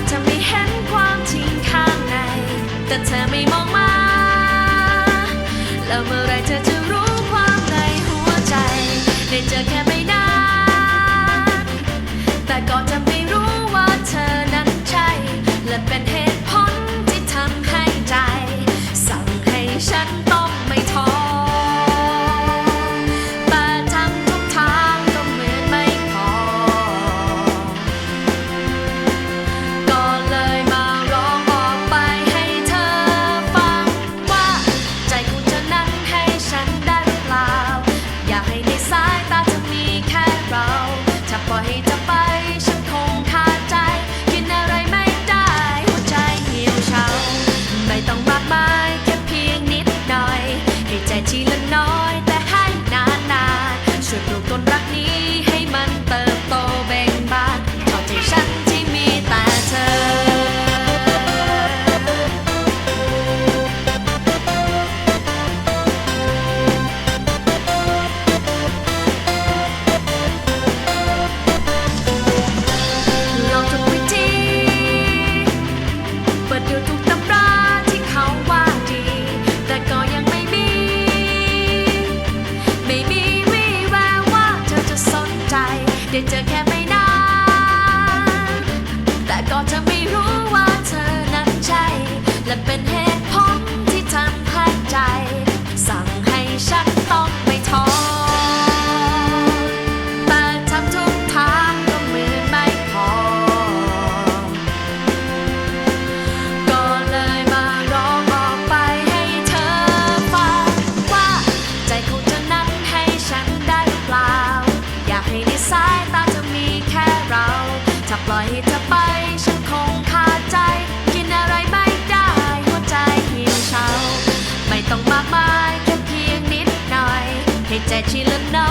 จจะไม่เห็นความจริงข้างใน แต่เธอไม่มองมา แล้วเมื่อไรเธอจะรู้ความในหัวใจ ได้เจอแค่ไม่ ได้เจอแค่ไม่นานแต่ก็จะไม่รู้ว่าเธอนั้นใช่และเป็น that she looked no